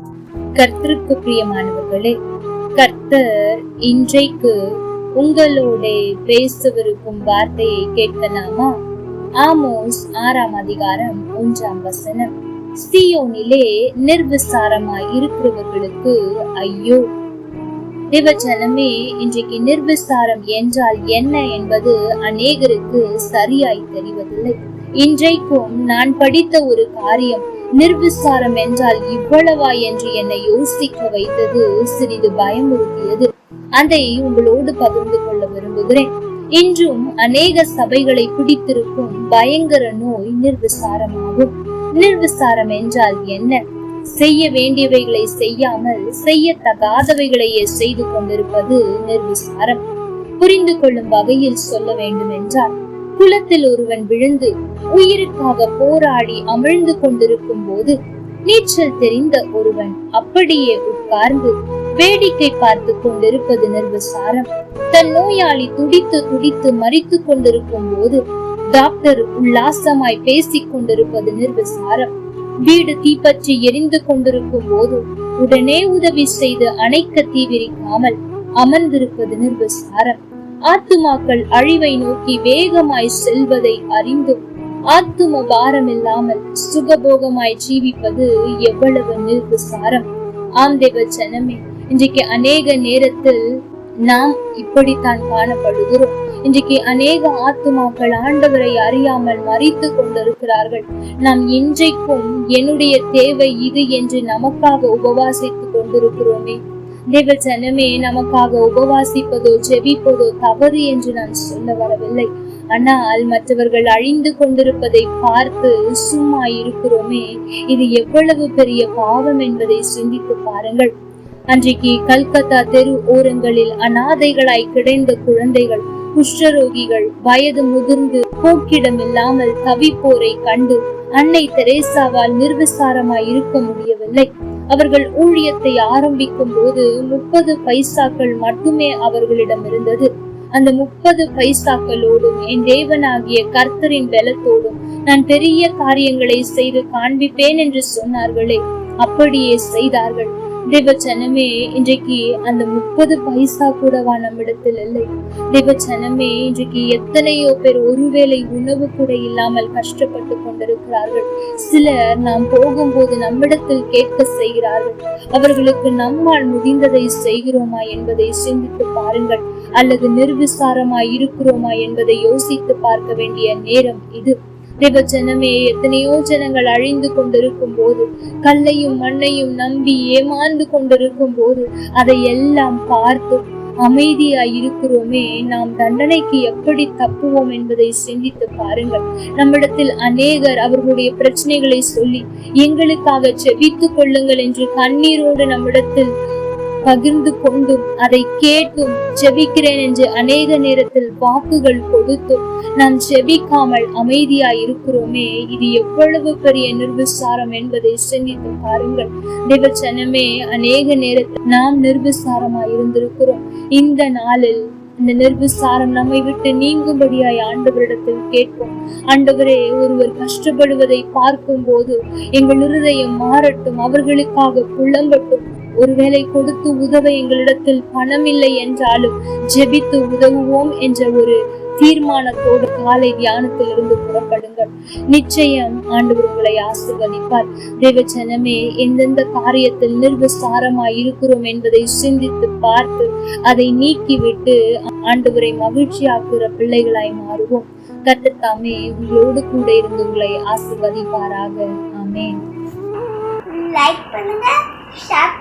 கர்த்தருக்கு பிரியமானவர்களே கர்த்தர் இன்றைக்கு உங்களோட பேசவிருக்கும் வார்த்தையை கேட்கலாமா ஆமோஸ் ஆறாம் அதிகாரம் ஒன்றாம் வசனம். சியோனிலே நிர்விசாரமாய் இருக்கிறவர்களுக்கு ஐயோ. தேவஜனமே இன்றைக்கு நிர்விசாரம் என்றால் என்ன என்பது அநேகருக்கு சரியாய் தெரிவதில்லை. இன்றைக்கும் நான் படித்த ஒரு காரியம் நிர்விசாரம் என்றால் இவ்வளவா என்று என்னை யோசிக்க வைத்தது சிறிது பயமுறுத்தியது. அதை உங்களோடு பகிர்ந்து கொள்ள விரும்புகிறேன். இன்றும் அநேக சபைகளை பிடித்திருக்கும் பயங்கர நோய் நிர்விசாரமாகும். நிர்விசாரம் என்றால் என்ன? செய்ய வேண்டியவைகளை செய்யாமல் செய்யத்தகாதவைகளையே செய்து கொண்டிருப்பது நிர்விசாரம். புரிந்து கொள்ளும் வகையில் சொல்ல வேண்டும் என்றால் குளத்தில் ஒருவன் விழுந்து உயிருக்காக போராடி அமிழ்ந்து கொண்டிருக்கும் போது நீச்சல் தெரிந்த ஒருவன் அப்படியே உட்கார்ந்து வேடிக்கை பார்த்து கொண்டிருப்பது நிர்வசாரம். தன் நோயாளி துடித்து துடித்து மறித்து கொண்டிருக்கும் போது டாக்டர் உல்லாசமாய் பேசிக் கொண்டிருப்பது நிர்வசாரம். வீடு தீப்பற்றி எரிந்து கொண்டிருக்கும் போது உடனே உதவி செய்து அணைக்க தீவிரிக்காமல் அமர்ந்திருப்பது நிர்வசாரம். ஆத்துமாக்கள் அழிவை நோக்கி வேகமாய் செல்வதை அறிந்தும் ஆத்தும பாரம் இல்லாமல் சுகபோகமாய் ஜீவிப்பது எவ்வளவு நிர்விசாரம். ஆம் தேவ ஜனமே இன்றைக்கு அநேக நேரத்தில் நாம் இப்படித்தான் காணப்படுகிறோம். இன்றைக்கு அநேக ஆத்துமாக்கள் ஆண்டவரை அறியாமல் மறித்து கொண்டிருக்கிறார்கள். நாம் இன்றைக்கும் என்னுடைய தேவை இது என்று நமக்காக உபவாசித்துக் கொண்டிருக்கிறோமே. தேவ ஜனமே நமக்காக உபவாசிப்பதோ ஜெபிப்பதோ தவறு என்று நான் சொல்ல வரவில்லை. ஆனால் மற்றவர்கள் அழிந்து கொண்டிருப்பதை பார்த்து சும்மா இருக்கிறோமே இது எவ்வளவு பெரிய பாவம் என்பதை சிந்தித்து பாருங்கள். அன்றைக்கு கல்கத்தா தெரு ஓரங்களில் அனாதைகளாய் கிடைந்த குழந்தைகள் குஷ்டரோகிகள் வயது முதிர்ந்து போக்கிடம் இல்லாமல் தவிப்போரை கண்டு அன்னை தெரேசாவால் நிர்விசாரமாய் இருக்க முடியவில்லை. அவர்கள் ஊழியத்தை ஆரம்பிக்கும் போது முப்பது பைசாக்கள் மட்டுமே அவர்களிடம் இருந்தது. அந்த முப்பது பைசாக்களோடும் என் தேவனாகிய கர்த்தரின் பலத்தோடும் நான் பெரிய காரியங்களை செய்து காண்பிப்பேன் என்று சொன்னார்களே அப்படியே செய்தார்கள். தேவச்சனமே இன்றைக்கு அந்த முப்பது பைசா கூடவா நம்மிடத்தில் இல்லை. தேவச்சனமே இன்றைக்கு எத்தனையோ பேர் ஒருவேளை உணவு கூட இல்லாமல் கஷ்டப்பட்டு கொண்டிருக்கிறார்கள். சிலர் நாம் போகும்போது நம்மிடத்தில் கேட்க செய்கிறார்கள். அவர்களுக்கு நம்மால் முடிந்ததை செய்கிறோமா என்பதை சிந்தித்து பாருங்கள். அல்லது நிர்விசாரமாய் இருக்கிறோமா என்பதை யோசித்து பார்க்க வேண்டிய நேரம் இது. ஜனமே எத்தனையோ ஜனங்கள் அழிந்து கொண்டிருக்கும் போது கல்லையும் மண்ணையும் நம்பி ஏமாந்து கொண்டிருக்கும் போது அதை எல்லாம் பார்த்து அமைதியாய் இருக்கிறோமே நாம் தண்டனைக்கு எப்படி தப்புவோம் என்பதை சிந்தித்து பாருங்கள். நம்மிடத்தில் அநேகர் அவர்களுடைய பிரச்சனைகளை சொல்லி எங்களுக்காக செபித்துக் கொள்ளுங்கள் என்று கண்ணீரோடு நம்மிடத்தில் பகிர்ந்து கொண்டும் அதை கேட்டும் செபிக்கிறேன் என்று அநேக நேரத்தில் வாக்குகள் கொடுத்தும் நாம் செபிக்காமல் அமைதியாய் இருக்கிறோமே இது எவ்வளவு பெரிய நிர்விசாரம் என்பதை சிந்தித்து பாருங்கள். தேவச்சனமே அநேக நேரத்தில் நாம் நிர்விசாரமாய் இருந்திருக்கிறோம் இந்த நாளில் இந்த நிர்விசாரம் நம்மை விட்டு நீங்கும்படியாய் ஆண்டவரிடத்தில் கேட்போம். ஆண்டவரே ஒருவர் கஷ்டப்படுவதை பார்க்கும் போது எங்கள் இருதயம் மாறட்டும் அவர்களுக்காக புலம்பட்டும். ஒருவேளை கொடுத்து உதவ எங்களிடத்தில் பணம் இல்லை என்றாலும் ஜெபித்து உதவுவோம் என்ற ஒரு தீர்மானத்தோடு காலை தியானத்தில் இருந்து புறப்படுங்கள். நிச்சயம் ஆண்டவர் உங்களை ஆசிர்வதிப்பார். தேவச்சனமே எந்தெந்த காரியத்தில் நிர்விசாரமாய் இருக்கிறோம் என்பதை சிந்தித்து பார்த்து அதை நீக்கிவிட்டு ஆண்டவரை மகிழ்ச்சியாக்குற பிள்ளைகளாய் மாறுவோம். கட்டத்தாமே உங்களோடு கூட இருந்து உங்களை ஆசிர்வதிப்பாராக. ஆமே லைக் பண்ணுங்க ஷேர்